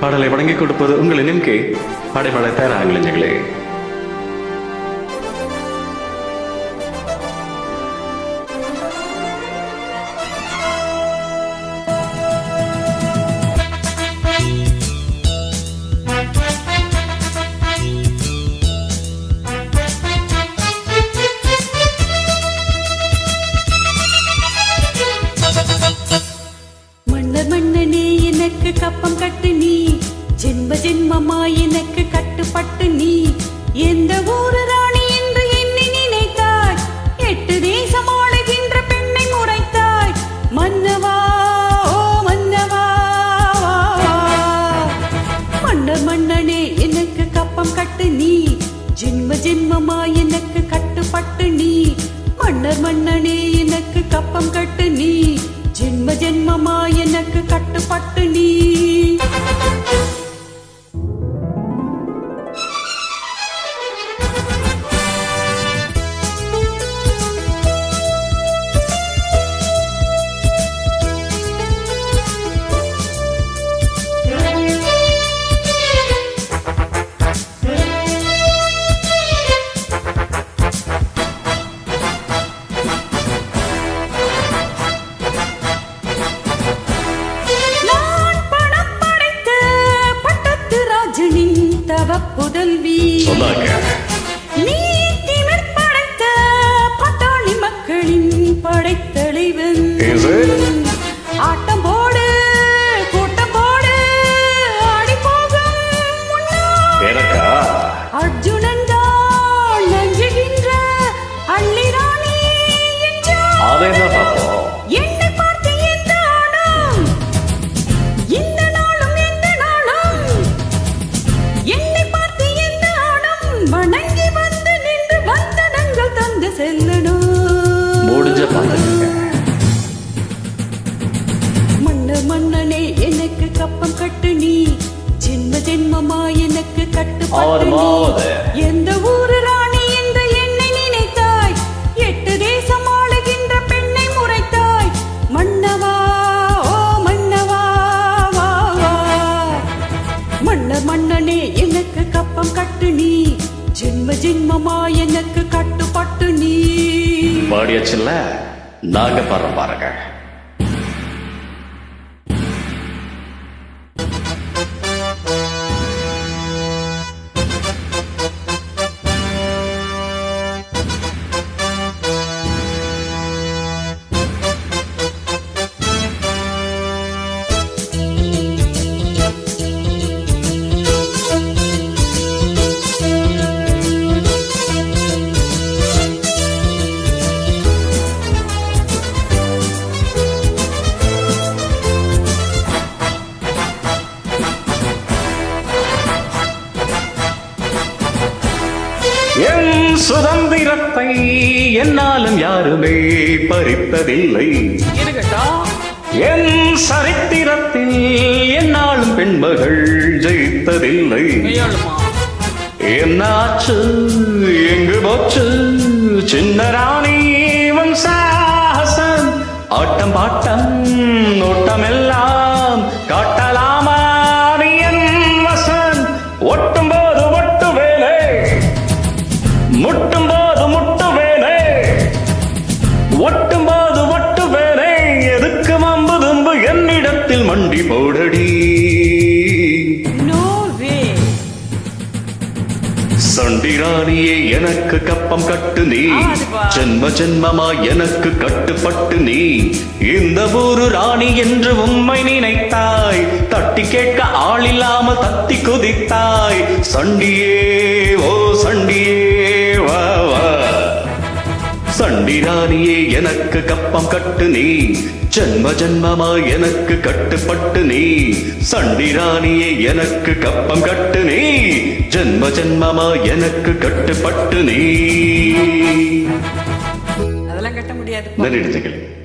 பாடலை வழங்கிக் கொடுப்பது உங்கள் எம்கே பாடைபாட தயாராக கட்டுப்பட்டு நீ. எந்த ஊரு ராணி என்று எண்ணி நினைத்தாய்? எட்டு தேசம் ஆளுகின்ற பெண்ணை முறைத்தாய் மன்னவா ஓ மன்னவா மன்னர் மன்னனே எனக்கு கப்பம் கட்டு நீ. ஜென்ம ஜென்மமா எனக்கு கட்டுப்பட்டு நீ. மன்னர் மன்னனே எனக்கு கப்பம் கட்டு நீ. ஜென்ம ஜென்மமா எனக்கு கட்டுப்பட்டு நீ. சொன்னாங்க. நீ திமிர் படைத்த பட்டாளி மக்களின் படைத்தலைவன் மன்னனே எனக்கு கப்பம் கட்டு நீ. ஜென்ம ஜென்மமா எனக்கு கட்டுப்பட்டு. நீ. எந்த ஊரு ராணி என்று என்னை நினைத்தாய்? எட்டு தேசம் ஆளுகின்ற பெண்ணை முறைத்தாய். மன்னவா ஓ மன்னவா வா வா. மன்னர் மன்னனே எனக்கு கப்பம் கட்டு நீ. ஜென்ம ஜென்மமா எனக்கு கட்டுப்பட்டு நீ. பாடியாச்சுல்ல? நாங்க பாடுறோம் பாருங்க. என் சுதந்திரத்தை என்னாலும் யாருமே பறித்ததில்லை. என் சரித்திரத்தில் என்னாலும் பெண்மகள் ஜெயித்ததில்லை. என்னாச்சு? எங்கு போச்சு? சின்ன ராணி உன் சாகசம் ஆட்டம் பாட்டம் ஓட்டம் சண்டிராணியே எனக்கு கப்பம் கட்டு நீ. ஜென்ம ஜென்மமா எனக்கு கட்டுப்பட்டு நீ. இந்த ஊரு ராணி என்று உம்மை நினைத்தாய். தட்டி கேட்க ஆளில்லாம தத்தி குதித்தாய். சண்டியே ஓ சண்டிராணியே எனக்கு கப்பம் கட்டு நீ. ஜென்ம ஜென்மமா எனக்கு கட்டுப்பட்டு நீ. சண்டிராணியே எனக்கு கப்பம் கட்டு நீ. ஜென்ம ஜென்மமா எனக்கு கட்டுப்பட்டு நீ. அதெல்லாம் கட்ட முடியாது. நன்றி